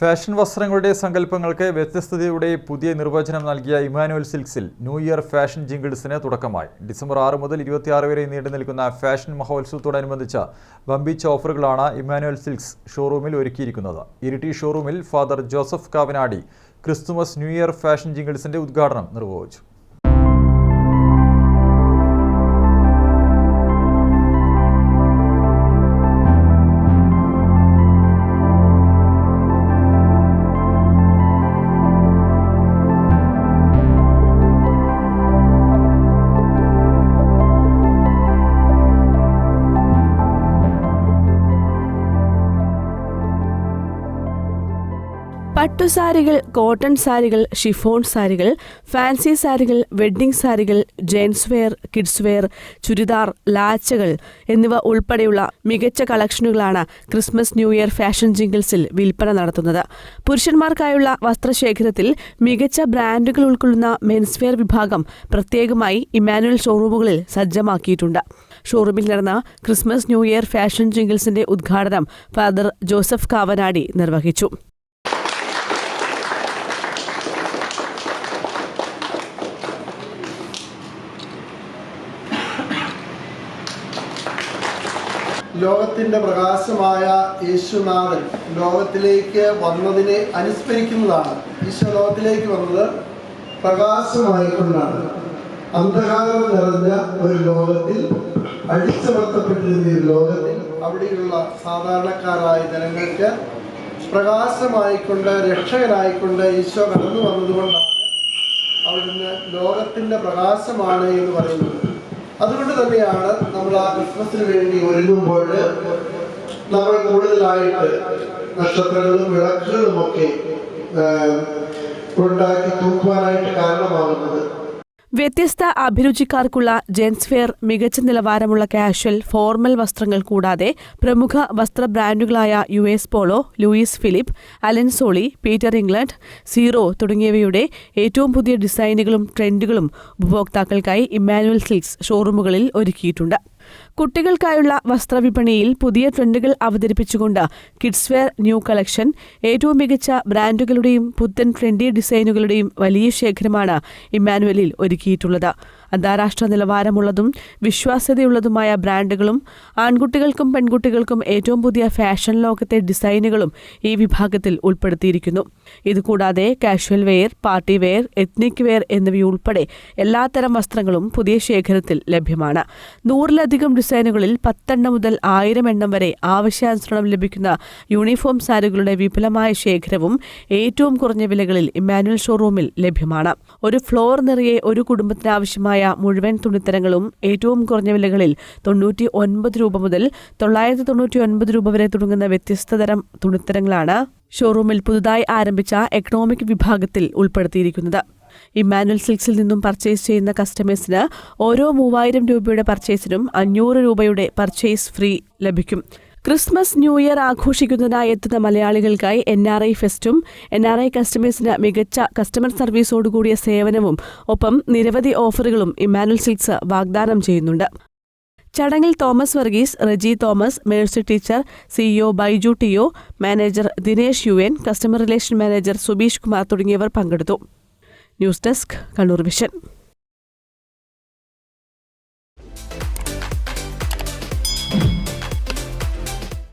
Fashion വസ്ത്രങ്ങളുടെ സങ്കല്പങ്ങൾക്ക് വ്യത്യസ്തതയുടെ പുതിയ നിർവചനം നൽകിയ ഇമാനുവൽ സിൽക്സിൽ ന്യൂ ഇയർ ഫാഷൻ ജിങ്കിൾസിന് തുടക്കമായി. ഡിസംബർ ആറ് മുതൽ ഇരുപത്തിയാറ് വരെ നീണ്ടു നിൽക്കുന്ന ഫാഷൻ മഹോത്സവത്തോടനുബന്ധിച്ച വമ്പിച്ച ഓഫറുകളാണ് ഇമാനുവൽ സിൽക്സ് ഷോറൂമിൽ ഒരുക്കിയിരിക്കുന്നത്. ഇരിട്ടി ഷോറൂമിൽ father Joseph Kavanadi Christmas new year fashion ജിങ്കിൾസിന്റെ ഉദ്ഘാടനം നിർവഹിച്ചു. പട്ടുസാരികൾ കോട്ടൺ സാരികൾ ഷിഫോൺ സാരികൾ ഫാൻസി സാരികൾ വെഡ്ഡിംഗ് സാരികൾ gents wear kids wear churidar ലാച്ചകൾ എന്നിവ ഉൾപ്പെടെയുള്ള മികച്ച കളക്ഷനുകളാണ് ക്രിസ്മസ് ന്യൂ ഇയർ ഫാഷൻ ജിങ്കിൾസിൽ വിൽപ്പന നടത്തുന്നത്. പുരുഷന്മാർക്കായുള്ള വസ്ത്രശേഖരത്തിൽ മികച്ച ബ്രാൻഡുകൾ ഉൾക്കൊള്ളുന്ന മെൻസ് വെയർ വിഭാഗം പ്രത്യേകമായി ഇമാനുവൽ ഷോറൂമുകളിൽ സജ്ജമാക്കിയിട്ടുണ്ട്. ഷോറൂമിൽ നടന്ന ക്രിസ്മസ് ന്യൂ ഇയർ ഫാഷൻ ജിങ്കിൾസിന്റെ ഉദ്ഘാടനം ഫാദർ ജോസഫ് കാവനാടി നിർവഹിച്ചു. ലോകത്തിന്റെ പ്രകാശമായ യേശുനാഥൻ ലോകത്തിലേക്ക് വന്നതിനെ അനുസ്മരിക്കുന്നതാണ്. ഈശോ ലോകത്തിലേക്ക് വന്നത് പ്രകാശമായിക്കൊണ്ടാണ്. അന്ധകാരം നിറഞ്ഞ ഒരു ലോകത്തിൽ അടിച്ചമർത്തപ്പെട്ടിരുന്ന ഒരു ലോകത്തിൽ അവിടെയുള്ള സാധാരണക്കാരായ ജനങ്ങൾക്ക് പ്രകാശമായിക്കൊണ്ട് രക്ഷകനായിക്കൊണ്ട് ഈശോ കടന്നു വന്നതുകൊണ്ടാണ് അവിടുന്ന് ലോകത്തിന്റെ പ്രകാശമാണ് എന്ന് പറയുന്നത്. അതുകൊണ്ട് തന്നെയാണ് നമ്മൾ ആ ക്രിസ്മസിന് വേണ്ടി ഒരുങ്ങുമ്പോൾ നമ്മൾ കൂടുതലായിട്ട് നക്ഷത്രങ്ങളും വിളക്കുകളും ഒക്കെ ഉണ്ടാക്കി തൂക്കുവാനായിട്ട് കാരണമാകുന്നത്. വ്യത്യസ്ത അഭിരുചിക്കാർക്കുള്ള ജെൻസ് ഫെയർ മികച്ച നിലവാരമുള്ള കാഷ്വൽ ഫോർമൽ വസ്ത്രങ്ങൾ കൂടാതെ പ്രമുഖ വസ്ത്ര ബ്രാൻഡുകളായ U S Polo Louis Philippe Allen Solly Peter England Zero തുടങ്ങിയവയുടെ ഏറ്റവും പുതിയ ഡിസൈനുകളും ട്രെൻഡുകളും ഉപഭോക്താക്കൾക്കായി ഇമ്മാനുവൽ സിൽക്സ് ഷോറൂമുകളിൽ ഒരുക്കിയിട്ടുണ്ട്. കുട്ടികൾക്കായുള്ള വസ്ത്രവിപണിയിൽ പുതിയ ട്രെൻഡുകൾ അവതരിപ്പിച്ചുകൊണ്ട് കിഡ്സ് വെയർ ന്യൂ കളക്ഷൻ ഏറ്റവും മികച്ച ബ്രാൻഡുകളുടെയും പുത്തൻ ട്രെൻഡി ഡിസൈനുകളുടെയും വലിയ ശേഖരമാണ് ഇമ്മാനുവലിൽ ഒരുക്കിയിട്ടുള്ളത്. അന്താരാഷ്ട്ര നിലവാരമുള്ളതും വിശ്വാസ്യതയുള്ളതുമായ ബ്രാൻഡുകളും ആൺകുട്ടികൾക്കും പെൺകുട്ടികൾക്കും ഏറ്റവും പുതിയ ഫാഷൻ ലോകത്തെ ഡിസൈനുകളും ഈ വിഭാഗത്തിൽ ഉൾപ്പെടുത്തിയിരിക്കുന്നു. ഇതുകൂടാതെ casual wear party wear ethnic wear എന്നിവയുൾപ്പെടെ എല്ലാത്തരം വസ്ത്രങ്ങളും പുതിയ ശേഖരത്തിൽ ലഭ്യമാണ്. നൂറിലധികം ഡിസൈനുകളിൽ പത്തെണ്ണം മുതൽ ആയിരം എണ്ണം വരെ ആവശ്യാനുസരണം ലഭിക്കുന്ന യൂണിഫോം സാരികളുടെ വിപുലമായ ശേഖരവും ഏറ്റവും കുറഞ്ഞ വിലകളിൽ ഇമ്മാനുവൽ ഷോറൂമിൽ ലഭ്യമാണ്. ഒരു ഫ്ലോർ നിറയെ ഒരു കുടുംബത്തിന് ആവശ്യമായ മുഴുവൻ തുണിത്തരങ്ങളും ഏറ്റവും കുറഞ്ഞ വിലകളിൽ തൊണ്ണൂറ്റി ഒൻപത് രൂപ മുതൽ തൊള്ളായിരത്തി തൊണ്ണൂറ്റി ഒൻപത് രൂപ വരെ തുടങ്ങുന്ന വ്യത്യസ്ത തരം തുണിത്തരങ്ങളാണ് ഷോറൂമിൽ പുതുതായി ആരംഭിച്ച എക്കണോമിക് വിഭാഗത്തിൽ ഉൾപ്പെടുത്തിയിരിക്കുന്നത്. ഇമ്മാനുവൽ സിൽക്സിൽ നിന്നും പർച്ചേസ് ചെയ്യുന്ന കസ്റ്റമേഴ്സിന് ഓരോ മൂവായിരം രൂപയുടെ പർച്ചേസിനും അഞ്ഞൂറ് രൂപയുടെ പർച്ചേസ് ഫ്രീ ലഭിക്കും. ക്രിസ്മസ് ന്യൂ ഇയർ ആഘോഷിക്കുന്നതിനായി എത്തുന്ന മലയാളികൾക്കായി എൻ ആർ ഐ ഫെസ്റ്റും എൻ ആർ ഐ കസ്റ്റമേഴ്സിന് മികച്ച കസ്റ്റമർ സർവീസോടുകൂടിയ സേവനവും ഒപ്പം നിരവധി ഓഫറുകളും ഇമ്മാനുവൽ സിൽക്സ് വാഗ്ദാനം ചെയ്യുന്നുണ്ട്. ചടങ്ങിൽ Thomas Varghese Reji Thomas Mercy teacher CEO Baiju T O manager Dinesh U N customer relation manager Subeesh Kumar തുടങ്ങിയവർ പങ്കെടുത്തു. News desk Kannur vision.